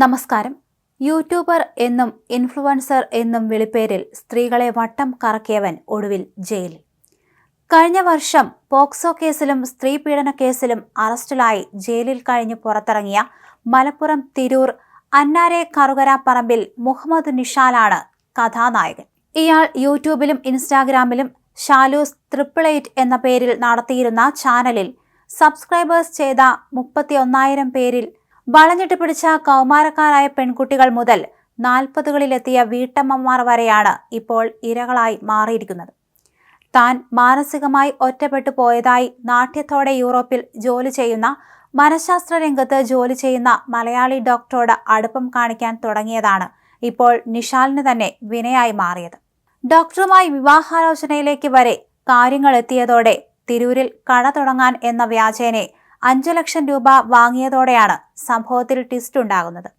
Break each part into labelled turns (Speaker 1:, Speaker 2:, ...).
Speaker 1: നമസ്കാരം. യൂട്യൂബർ എന്നും ഇൻഫ്ലുവൻസർ എന്നും വിളിപ്പേരിൽ സ്ത്രീകളെ വട്ടം കറക്കിയവൻ ഒടുവിൽ ജയിലിൽ. കഴിഞ്ഞ വർഷം പോക്സോ കേസിലും സ്ത്രീ പീഡന കേസിലും അറസ്റ്റിലായി ജയിലിൽ കഴിഞ്ഞ് പുറത്തിറങ്ങിയ മലപ്പുറം തിരൂർ അന്നാരെ കറുകര പറമ്പിൽ മുഹമ്മദ് നിഷാലാണ് കഥാനായകൻ. ഇയാൾ യൂട്യൂബിലും ഇൻസ്റ്റാഗ്രാമിലും ഷാലൂസ് ട്രിപ്പിൾ എയ്റ്റ് എന്ന പേരിൽ നടത്തിയിരുന്ന ചാനലിൽ സബ്സ്ക്രൈബേഴ്സ് ചെയ്ത മുപ്പത്തി ഒന്നായിരം പേരിൽ വളഞ്ഞിട്ട് പിടിച്ച കൗമാരക്കാരായ പെൺകുട്ടികൾ മുതൽ നാൽപ്പതുകളിലെത്തിയ വീട്ടമ്മമാർ വരെയാണ് ഇപ്പോൾ ഇരകളായി മാറിയിരിക്കുന്നത്. താൻ മാനസികമായി ഒറ്റപ്പെട്ടു പോയതായി നാട്യത്തോടെ യൂറോപ്പിൽ ജോലി ചെയ്യുന്ന മനഃശാസ്ത്ര രംഗത്ത് ജോലി ചെയ്യുന്ന മലയാളി ഡോക്ടറോട് അടുപ്പം കാണിക്കാൻ തുടങ്ങിയതാണ് ഇപ്പോൾ നിഷാലിന് തന്നെ വിനയായി മാറിയത്. ഡോക്ടറുമായി വിവാഹാലോചനയിലേക്ക് വരെ കാര്യങ്ങൾ എത്തിയതോടെ തിരൂരിൽ കട തുടങ്ങാൻ എന്ന വ്യാജേനെ അഞ്ചു ലക്ഷം രൂപ വാങ്ങിയതോടെയാണ് സംഭവത്തിൽ ട്വിസ്റ്റ് ഉണ്ടാകുന്നത്.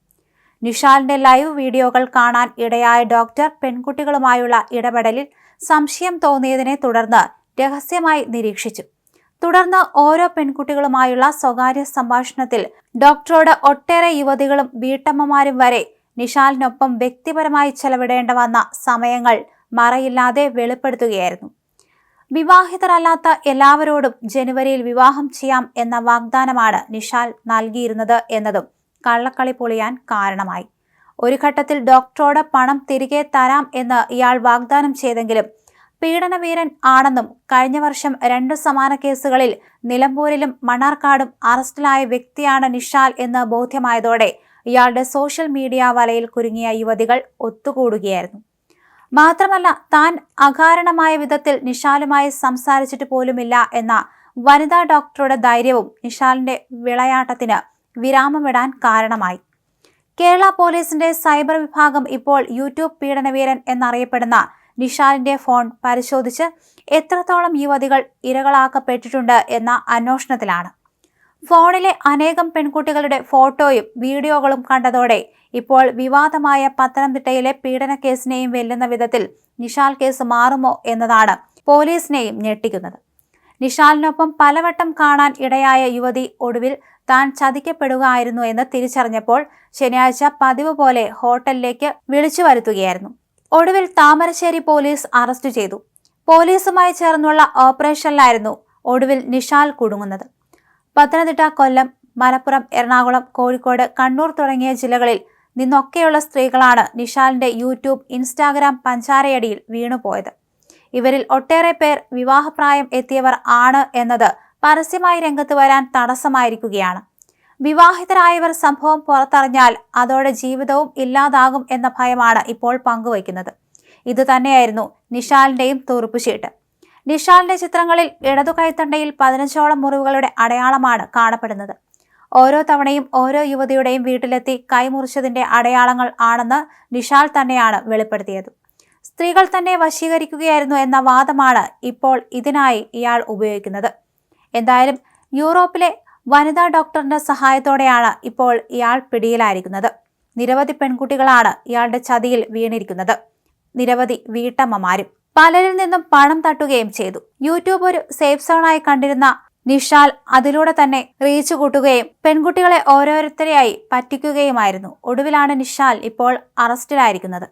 Speaker 1: നിഷാലിന്റെ ലൈവ് വീഡിയോകൾ കാണാൻ ഇടയായ ഡോക്ടർ പെൺകുട്ടികളുമായുള്ള ഇടപെടലിൽ സംശയം തോന്നിയതിനെ തുടർന്ന് രഹസ്യമായി നിരീക്ഷിച്ചു. തുടർന്ന് ഓരോ പെൺകുട്ടികളുമായുള്ള സ്വകാര്യ സംഭാഷണത്തിൽ ഡോക്ടറോട് ഒട്ടേറെ യുവതികളും വീട്ടമ്മമാരും വരെ നിഷാലിനൊപ്പം വ്യക്തിപരമായി ചെലവിടേണ്ട വന്ന സമയങ്ങൾ മറയില്ലാതെ വെളിപ്പെടുത്തുകയായിരുന്നു. വിവാഹിതരല്ലാത്ത എല്ലാവരോടും ജനുവരിയിൽ വിവാഹം ചെയ്യാം എന്ന വാഗ്ദാനമാണ് നിഷാൽ നൽകിയിരുന്നത് എന്നതും കള്ളക്കളി പൊളിയാൻ കാരണമായി. ഒരു ഘട്ടത്തിൽ ഡോക്ടറോട് പണം തിരികെ തരാം എന്ന് ഇയാൾ വാഗ്ദാനം ചെയ്തെങ്കിലും പീഡനവീരൻ ആണെന്നും കഴിഞ്ഞ വർഷം രണ്ട് സമാന കേസുകളിൽ നിലമ്പൂരിലും മണ്ണാർക്കാടും അറസ്റ്റിലായ വ്യക്തിയാണ് നിഷാൽ എന്ന് ബോധ്യമായതോടെ ഇയാളുടെ സോഷ്യൽ മീഡിയ വലയിൽ കുരുങ്ങിയ യുവതികൾ ഒത്തുകൂടുകയായിരുന്നു. മാത്രമല്ല താൻ അകാരണമായ വിധത്തിൽ നിഷാലുമായി സംസാരിച്ചിട്ട് പോലുമില്ല എന്ന വനിതാ ഡോക്ടറുടെ ധൈര്യവും നിഷാലിന്റെ വിളയാട്ടത്തിന് വിരാമമിടാൻ കാരണമായി. കേരള പോലീസിന്റെ സൈബർ വിഭാഗം ഇപ്പോൾ യൂട്യൂബ് പീഡനവീരൻ എന്നറിയപ്പെടുന്ന നിഷാലിന്റെ ഫോൺ പരിശോധിച്ച് എത്രത്തോളം യുവതികൾ ഇരകളാക്കപ്പെട്ടിട്ടുണ്ട് എന്ന അന്വേഷണത്തിലാണ്. ഫോണിലെ അനേകം പെൺകുട്ടികളുടെ ഫോട്ടോയും വീഡിയോകളും കണ്ടതോടെ ഇപ്പോൾ വിവാദമായ പത്തനംതിട്ടയിലെ പീഡന കേസിനെയും വെല്ലുന്ന വിധത്തിൽ നിഷാൽ കേസ് മാറുമോ എന്നതാണ് പോലീസിനെയും ഞെട്ടിക്കുന്നത്. നിഷാലിനൊപ്പം പലവട്ടം കാണാൻ ഇടയായ യുവതി ഒടുവിൽ താൻ ചതിക്കപ്പെടുകയായിരുന്നു എന്ന് തിരിച്ചറിഞ്ഞപ്പോൾ ശനിയാഴ്ച പതിവ് പോലെ ഹോട്ടലിലേക്ക് വിളിച്ചു വരുത്തുകയായിരുന്നു. ഒടുവിൽ താമരശ്ശേരി പോലീസ് അറസ്റ്റ് ചെയ്തു. പോലീസുമായി ചേർന്നുള്ള ഓപ്പറേഷനിലായിരുന്നു ഒടുവിൽ നിഷാൽ കുടുങ്ങുന്നത്. പത്തനംതിട്ട കൊല്ലം മലപ്പുറം എറണാകുളം കോഴിക്കോട് കണ്ണൂർ തുടങ്ങിയ ജില്ലകളിൽ നിന്നൊക്കെയുള്ള സ്ത്രീകളാണ് നിഷാലിന്റെ യൂട്യൂബ് ഇൻസ്റ്റാഗ്രാം പഞ്ചാരയടിയിൽ വീണുപോയത്. ഇവരിൽ ഒട്ടേറെ പേർ വിവാഹപ്രായം എത്തിയവർ ആണ് എന്നത് പരസ്യമായി രംഗത്ത് വരാൻ തടസ്സമായിരിക്കുകയാണ്. വിവാഹിതരായവർ സംഭവം പുറത്തറിഞ്ഞാൽ അതോടെ ജീവിതവും ഇല്ലാതാകും എന്ന ഭയമാണ് ഇപ്പോൾ പങ്കുവയ്ക്കുന്നത്. ഇതുതന്നെയായിരുന്നു നിഷാലിന്റെയും തുറുപ്പുചീട്ട് നിഷാലിന്റെ ചിത്രങ്ങളിൽ ഇടതു കൈത്തണ്ടയിൽ പതിനഞ്ചോളം മുറിവുകളുടെ അടയാളമാണ് കാണപ്പെടുന്നത്. ഓരോ തവണയും ഓരോ യുവതിയുടെയും വീട്ടിലെത്തി കൈമുറിച്ചതിന്റെ അടയാളങ്ങൾ ആണെന്ന് നിഷാൽ തന്നെയാണ് വെളിപ്പെടുത്തിയത്. സ്ത്രീകൾ തന്നെ വശീകരിക്കുകയായിരുന്നു എന്ന വാദമാണ് ഇപ്പോൾ ഇതിനായി ഇയാൾ ഉപയോഗിക്കുന്നത്. എന്തായാലും യൂറോപ്പിലെ വനിതാ ഡോക്ടറിന്റെ സഹായത്തോടെയാണ് ഇപ്പോൾ ഇയാൾ പിടിയിലായിരിക്കുന്നത്. നിരവധി പെൺകുട്ടികളാണ് ഇയാളുടെ ചതിയിൽ വീണിരിക്കുന്നത്. നിരവധി വീട്ടമ്മമാരും പലരിൽ നിന്നും പണം തട്ടുകയും ചെയ്തു. യൂട്യൂബ് ഒരു സേഫ് സോണായി കണ്ടിരുന്ന നിഷാൽ അതിലൂടെ തന്നെ റീച്ച് കൂട്ടുകയും പെൺകുട്ടികളെ ഓരോരുത്തരെയായി പറ്റിക്കുകയുമായിരുന്നു. ഒടുവിലാണ് നിഷാൽ ഇപ്പോൾ അറസ്റ്റിലായിരിക്കുന്നത്.